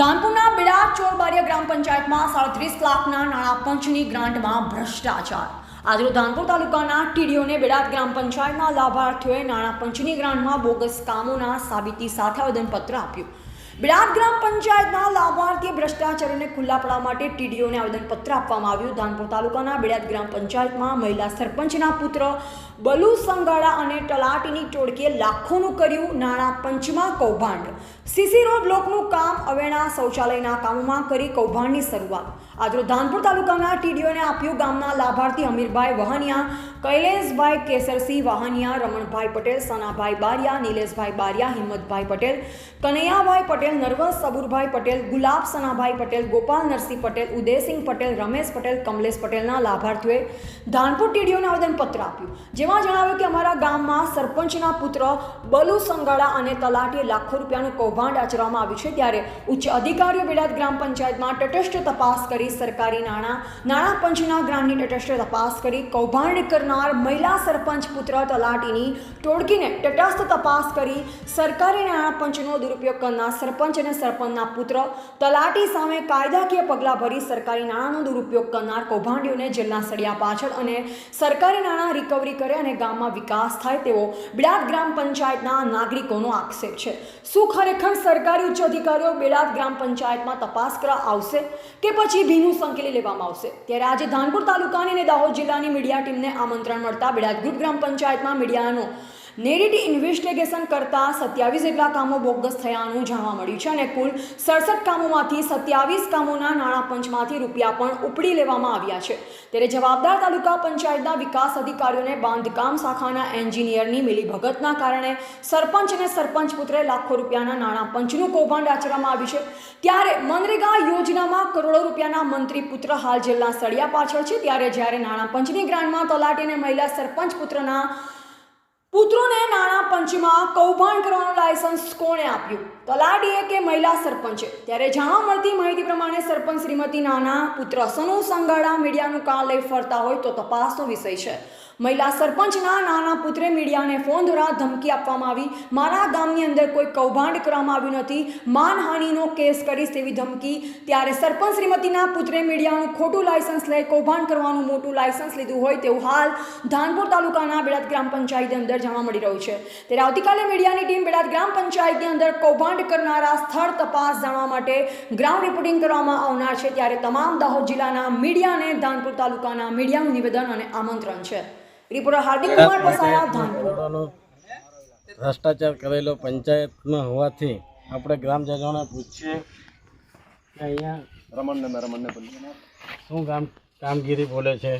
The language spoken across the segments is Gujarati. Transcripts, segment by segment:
ધાનપુરના બિડા ચોરબારિયા ગ્રામ પંચાયતમાં સાડત્રીસ લાખના નાણાં પંચની ગ્રાન્ટમાં ભ્રષ્ટાચાર. આજરોજ ધાનપુર તાલુકાના ટીડીઓને બેડાદ ગ્રામ પંચાયતના લાભાર્થીઓએ નાણાં પંચની ગ્રાન્ટમાં બોગસ કામોના સાબિતી સાથે આવેદનપત્ર આપ્યું. બિડાત ગ્રામ પંચાયતના લાભાર્થી ભ્રષ્ટાચારોને ખુલ્લા પાડવા માટે ટીડીઓને આવેદનપત્ર આપવામાં આવ્યું. ધાનપુર તાલુકાના બિડાદ ગ્રામ પંચાયતમાં મહિલા સરપંચના પુત્ર બલુ સંગાળા અને તલાટીની ટોળકીએ લાખોનું કર્યું નાણાં પંચમાં કૌભાંડ. સીસી રોડ બ્લોકનું કામ અવેણા શૌચાલયના કામોમાં કરી કૌભાંડની શરૂઆત. આજરોજ ધાનપુર તાલુકાના ટીડીઓને આપ્યું ગામના લાભાર્થી અમીરભાઈ વહાનિયા, કૈલેશભાઈ કેસરસિંહ વાહનિયા, રમણભાઈ પટેલ, સનાભાઈ બારિયા, નિલેશભાઈ બારિયા, હિંમતભાઈ પટેલ, કનૈયાભાઈ પટેલ, નરવસ સબુરભાઈ પટેલ, ગુલાબ સનાભાઈ પટેલ, ગોપાલ નરસિંહ પટેલ, ઉદયસિંહ પટેલ, રમેશ પટેલ, કમલેશ પટેલના લાભાર્થીઓએ ધાનપુર ટીડીઓને આવેદનપત્ર આપ્યું. જેમાં જણાવ્યું કે અમારા ગામમાં સરપંચના પુત્ર બલુ સંગાળા અને તલાટીએ લાખો રૂપિયાનું કૌભાંડ આચરવામાં આવ્યું છે ત્યારે ઉચ્ચ અધિકારીઓ બેડાદ ગ્રામ પંચાયતમાં તટસ્થ તપાસ કરી સરકારી નાણાં નાણાં પંચના ગ્રામની તટસ્થ તપાસ કરી કૌભાંડ કરનાર મહિલા સરપંચ પુત્ર તલાટીની ટોળકીને તટસ્થ તપાસ કરી સરકારી નાણાં પંચનો દુરુપયોગ કરનાર સરપંચ અને સરપંચના પુત્ર તલાટી સામે કાયદાકીય પગલાં ભરી સરકારી નાણાંનો દુરુપયોગ કરનાર કૌભાંડીઓને જેલના સળિયા પાછળ અને સરકારી નાણાં રિકવરી કરે અને ગામમાં વિકાસ થાય તેવો બેડાદ ગ્રામ પંચાયતના નાગરિકોનો આક્ષેપ છે. શું ખરેખર સરકારી ઉચ્ચ અધિકારીઓ બેડાદ ગ્રામ પંચાયતમાં તપાસ કરવા આવશે કે પછી ભીનું સંકેલી લેવામાં આવશે? ત્યારે આજે ધાનપુર તાલુકાની અને દાહોદ જિલ્લાની મીડિયા ટીમને આમંત્રણ મળતા બેડાદ ગ્રુપ ગ્રામ પંચાયતમાં મીડિયાનો નેરિટી ઇન્વેસ્ટિગેશન કરતા સત્યાવીસ જેટલા કામો બોગસ થયાનું જાણવા મળ્યું છે અને કુલ સડસઠ કામોમાંથી સત્યાવીસ કામોના નાણાં પંચમાંથી રૂપિયા પણ ઉપડી લેવામાં આવ્યા છે. ત્યારે જવાબદાર તાલુકા પંચાયતના વિકાસ અધિકારીઓને બાંધકામ શાખાના એન્જિનિયરની મિલીભગતના કારણે સરપંચ અને સરપંચ પુત્રે લાખો રૂપિયાના નાણાં પંચનું કૌભાંડ આચરવામાં આવ્યું છે. ત્યારે મનરેગા યોજનામાં કરોડો રૂપિયાના મંત્રી પુત્ર હાલ જેલના સળિયા પાછળ છે. ત્યારે જ્યારે નાણાં પંચની ગ્રાન્ટમાં તલાટી અને મહિલા સરપંચ પુત્રના પુત્રોને નાણાં પંચમાં કૌભાંડ કરવાનું લાયસન્સ કોણે આપ્યું? તલાટીએ કે મહિલા સરપંચે? ત્યારે જાણવા મળતી માહિતી પ્રમાણે સરપંચ શ્રીમતી નાના પુત્ર સનુ સંગાડા મીડિયાનું કામ લઈ ફરતા હોય તો તપાસનો વિષય છે. મહિલા સરપંચના નાના પુત્રે મીડિયાને ફોન દ્વારા ધમકી આપવામાં આવી. મારા ગામની અંદર કોઈ કૌભાંડ કરવામાં આવ્યું નથી. માનહાનિનો કેસ કરીશ તેવી ધમકી. ત્યારે સરપંચ શ્રીમતીના પુત્રે મીડિયાનું ખોટું લાયસન્સ લઈ કૌભાંડ કરવાનું મોટું લાયસન્સ લીધું હોય તેવું હાલ ધાનપુર તાલુકાના બેડાદ ગ્રામ પંચાયતની અંદર જાણવા મળી રહ્યું છે. ત્યારે આવતીકાલે મીડિયાની ટીમ બેડાદ ગ્રામ પંચાયતની અંદર કૌભાંડ કરનારા સ્થળ તપાસ જાણવા માટે ગ્રાઉન્ડ રિપોર્ટિંગ કરવામાં આવનાર છે ત્યારે તમામ દાહોદ જિલ્લાના મીડિયાને ધાનપુર તાલુકાના મીડિયાનું નિવેદન અને આમંત્રણ છે. રિપોર્ટર હાર્દિક કુમાર પસાયા ધાનપુર. ભ્રષ્ટાચાર કરેલો પંચાયતમાં હોવાથી આપણે ગ્રામજનોને પૂછીએ કે અહીંયા રમણને રમણને બોલીએ. શું કામ કામગીરી બોલે છે?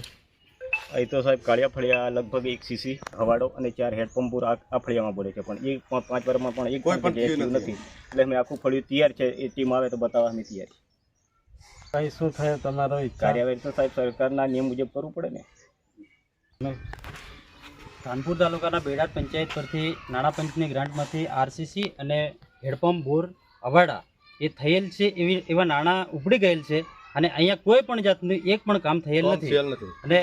અહીં તો સાહેબ કાળિયા ફળિયા લગભગ એક સીસી હવાડો અને ચાર હેડપંપ પૂરા આ ફળિયામાં બોલે છે. પણ એ પાંચ વર્ષમાં પણ એક પણ નથી. એટલે અમે આખું ફળિયું તૈયાર છે. એ ટીમ આવે તો બતાવવા અમે તૈયાર છીએ. કઈ શું થયું તમારો કાર્યવાહી તો સાહેબ સરકારના નિયમ મુજબ કરવું પડે ને. કાનપુર તાલુકાના બેડાદ પંચાયત પરથી નાણાં પંચની ગ્રાન્ટમાંથી આરસીસી અને હેડપંપ બોર અવાડા એ થયેલ છે એવી એવા નાણાં ઉપડી ગયેલ છે. અને અહીંયા કોઈ પણ જાતનું એક પણ કામ થયેલ નથી. અને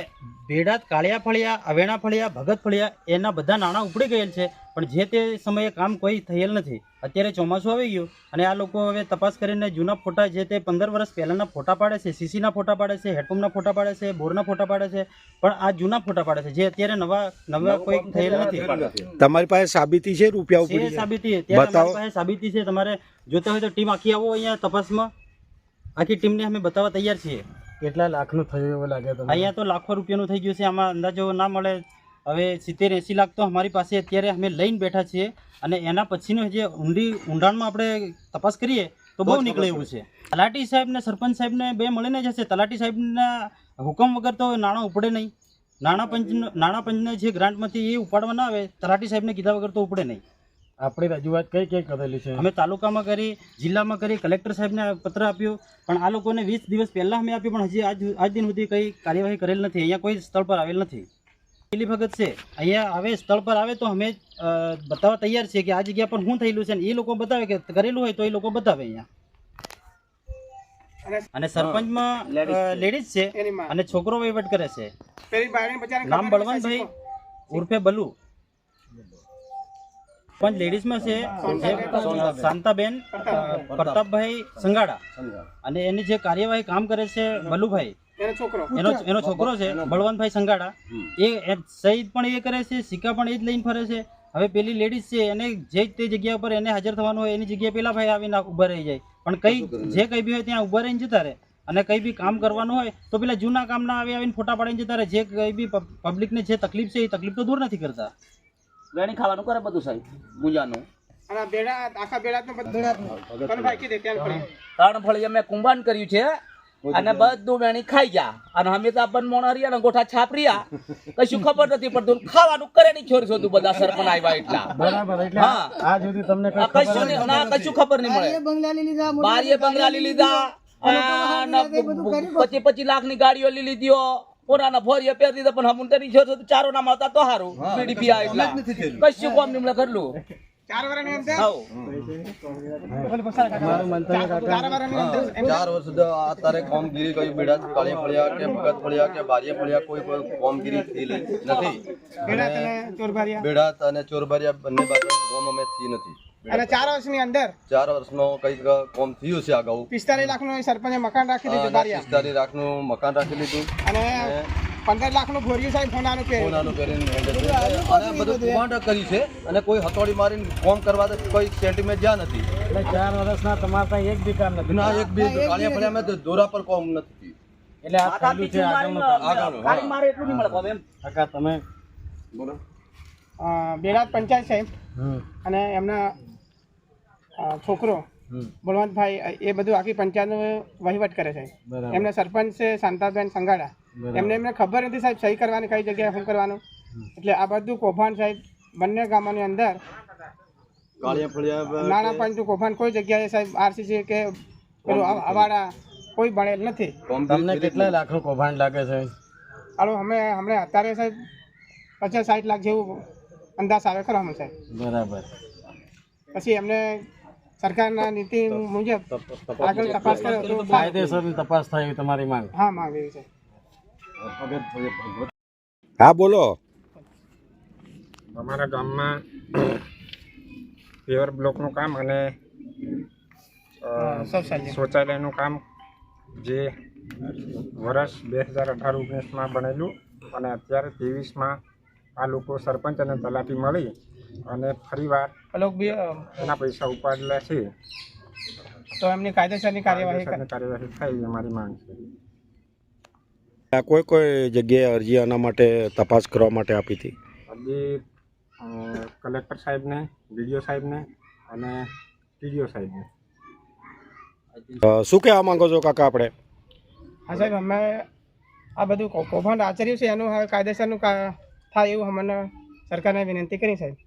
બેડાદ કાળિયા ફળિયા અવેણા ફળિયા ભગત ફળિયા એના બધા નાણાં ઉપડી ગયેલ છે પણ જે તે સમયે કામ કોઈ થયેલ નથી. અત્યારે ચોમાસું આવી ગયું અને આ લોકો હવે તપાસ કરીને જૂના ફોટા જે તે પંદર વર્ષ પહેલાંના ફોટા પાડે છે સીસીના ફોટા પાડે છે હેડપંપના ફોટા પાડે છે બોરના ફોટા પાડે છે પણ આ જૂના ફોટા પાડે છે જે અત્યારે નવા નવા કોઈ થયેલ નથી. તમારી પાસે સાબિતી છે રૂપિયા છે સાબિતી. બતાવો. પાસે સાબિતી છે તમારે જોતા હોય તો ટીમ આખી આવો અહીંયા તપાસમાં. આખી ટીમને અમે બતાવવા તૈયાર છીએ. કેટલા લાખનું થયું એવું લાગે તો અહીંયા તો લાખો રૂપિયાનું થઈ ગયું છે. આમાં અંદાજો ના મળે. હવે સિત્તેર એંસી લાખ તો અમારી પાસે અત્યારે અમે લઈને બેઠા છીએ અને એના પછીનું જે ઊંડી ઊંડાણમાં આપણે તપાસ કરીએ તો બહુ નીકળે એવું છે. તલાટી સાહેબને સરપંચ સાહેબને બે મળીને જશે તલાટી સાહેબના હુકમ વગર તો નાણાં ઉપડે નહીં. નાણાં પંચ નાણાં પંચને જે ગ્રાન્ટમાંથી એ ઉપાડવા ના આવે તલાટી સાહેબને કીધા વગર તો ઉપડે નહીં. આપણી રજૂઆત કઈ કઈ કરેલી છે? અમે તાલુકામાં કરી જિલ્લામાં કરી કલેક્ટર સાહેબને પત્ર આપ્યો. પણ આ લોકોને વીસ દિવસ પહેલાં અમે આપ્યું પણ હજી આજ આજ દિન સુધી કંઈ કાર્યવાહી કરેલ નથી. અહીંયા કોઈ સ્થળ પર આવેલ નથી. પેલી વખત છે અહીંયા આવે સ્થળ પર આવે તો અમે બતાવવા તૈયાર છીએ કે આ જગ્યા પર શું થયેલું છે ને એ લોકો બતાવે કે કરેલું હોય તો એ લોકો બતાવે અહીંયા. અને સરપંચમાં લેડીઝ છે. અને છોકરો વહીવટ કરે છે. નામ બળવંતભાઈ ઉર્ફે બલુ. પણ લેડીઝમાં છે જે શાંતાબેન પ્રતાપભાઈ સંગાડા. અને એની જે કાર્યવાહી કામ કરે છે બલુભાઈ એનો એનો છોકરો છે બળવંતભાઈ સંગાડા. એ સહીદ પણ એ કરે છે સિક્કા પણ એ જ લઈને ફરે છે. હવે પેલી લેડીઝ છે એને જે તે જગ્યા પર એને હાજર થવાનું હોય એની જગ્યાએ પેલા ભાઈ આવીને ઊભા રહી જાય. પણ કઈ જે કઈ બી હોય ત્યાં ઊભા રહીને જતા રહે. અને કઈ બી કામ કરવાનું હોય તો પેલા જૂના કામના આવી આવીને ફોટા પાડીને જતા રહે. જે કઈ બી પબ્લિકને જે તકલીફ છે એ તકલીફ તો દૂર નથી કરતા. વેણી ખાવાનું કરે બધું સાહેબ મુંજાનું ત્રણ ફળી અમે કુંભાન કર્યું છે અને બધું વેણી ખાઈ ગયા. અને અમે તો આપણને મોણરિયા ને ગોઠા છાપરિયા. કશું ખબર નથી પડતું. ખાવાનું કરે નહીં છોરી બધા સરપંચ આવ્યા એટલા. બરાબર એટલે આ સુધી તમને કશું ના કશું ખબર નહીં મળે. બારીએ બંગલા લીધા પચી પચી લાખની ગાડીઓ લઈ પોતાના ફોરીએ પહેરી દીધા પણ હમુન કરી છો તો ચારો ના મળતા તો સારું બીડી પીયા એટલા કશું કોમ નહીં કરલું ચાર વર્ષ સુધી આ કઈ બેડા કાળી ફળ્યા કે ભગત ફળિયા કે બારીએ ફળિયા કોઈ કોઈ કામગીરી થયેલી નથી. બેડાત અને ચોરબારિયા બંને બાજુ કોમ અમે થઈ નથી. અને ચાર વર્ષની અંદર? ચાર વર્ષનો કંઈક કોમ થયું છે અગાઉ. પિસ્તાલીસ લાખનું સરપંચે મકાન રાખી દીધું પિસ્તાલીસ લાખનું મકાન રાખી લીધું. અને પંદર લાખનું ભોર્યું સાહેબ ફોનાનું પહેરીને અને બધું કુમાંડ કરી છે અને કોઈ હથોડી મારીને કામ કરવા તો કોઈ સેન્ટિમેન્ટ જ્યાં નથી. એટલે ચાર વર્ષના તમારે ત્યાં એક બી કામ નથી ના એક બી કાળિયા ફળિયામાં તો દોરા પર કામ નથી એટલે આ પહેલું છે આગળનું આગળનું હા. મારે એટલું નહીં મળે એમ. કાકા તમે અ, બેડાદ પંચાયત સાહેબ. અને એમના છોકરો બળવંતભાઈ એ બધું આખી પંચાયતનો વહીવટ કરે છે. એમને સરપંચ છે શાંતાબેન સંગાડા. એમને એમને ખબર નથી સાહેબ સહી કરવાની કઈ જગ્યાએ શું કરવાનું. એટલે આ બધું કૌભાંડ સાહેબ બંને ગામોની અંદર નાણાં પંચનું કૌભાંડ કોઈ જગ્યાએ સાહેબ આરસીસી કે પેલું અવાડા કોઈ ભણેલ નથી. તમને કેટલા લાખનું કૌભાંડ લાગે છે? હાલો અમે હમણાં અત્યારે સાહેબ પચાસ સાઠ લાખ જેવું અંદાજ આવે ખરો અમે સાહેબ. બરાબર. પછી એમને સરકારના નીતિ મુજબ આગળ તપાસ કરે તો કાયદેસરની તપાસ થાય એવી તમારી માંગ. હા માંગેલી છે. હા બોલો. અમારા ગામમાં પેવર બ્લોકનું કામ અને શૌચાલયનું કામ જે વર્ષ બે હજાર અઢાર ઓગણીસમાં બનેલું અને અત્યારે ત્રેવીસમાં આ લોકો સરપંચ અને તલાટી મળી. અને ફરીવાર એના પૈસા ઉપાડેલા છે. તો એમની કાયદેસરની કાર્યવાહી કાર્યવાહી થાય અમારી માંગ છે. આ કોઈ કોઈ જગ્યાએ અરજી આના માટે તપાસ કરવા માટે આપી હતી? અરજી કલેક્ટર સાહેબને ડીડીઓ સાહેબને અને ટીડીઓ સાહેબને. શું કહેવા માંગો છો કાકા આપણે? હા સાહેબ અમે આ બધું કૌભાંડ આચર્યું છે એનું હવે કાયદેસરનું થાય એવું અમને સરકારને વિનંતી કરી સાહેબ.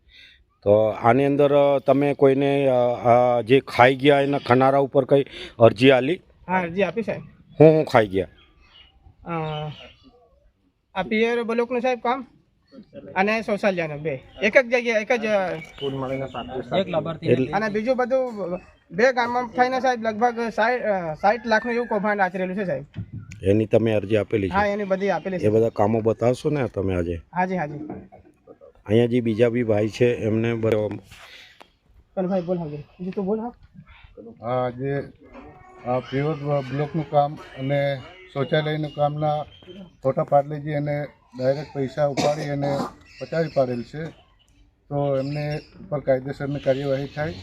તો આની અંદર તમે કોઈને જે ખાઈ ગયા એના ખનારા ઉપર કઈ અરજી આલી હા અરજી આપી સાહેબ. હું હું ખાઈ ગયા? આ પિયર બ્લોકનું સાહેબ કામ? અને શૌચાલયનું બે. એક જ જગ્યાએ એક જ અ, મળીને પાંત્રીસ એક લાભાર્થી અને બીજું બધું બે ગામમાં થઈને સાહેબ લગભગ સાઠ સાઠ લાખનું એવું કૌભાંડ આચરેલું છે સાહેબ. એની તમે અરજી આપેલી હા એની બધી આપેલી એ છે બધા કામો બતાવશો ને તમે આજે? હાજી હાજી. અહીંયા જે બીજા બી ભાઈ છે એમને ભાઈ બોલ હવે બીજું તો બોલ હા આ જે આ પ્યોર બ્લોકનું કામ અને શૌચાલયનું કામના ફોટા પાડલેજી અને ડાયરેક્ટ પૈસા ઉપાડી અને પચાવી પાડેલ છે તો એમને ઉપર કાયદેસરની કાર્યવાહી થાય.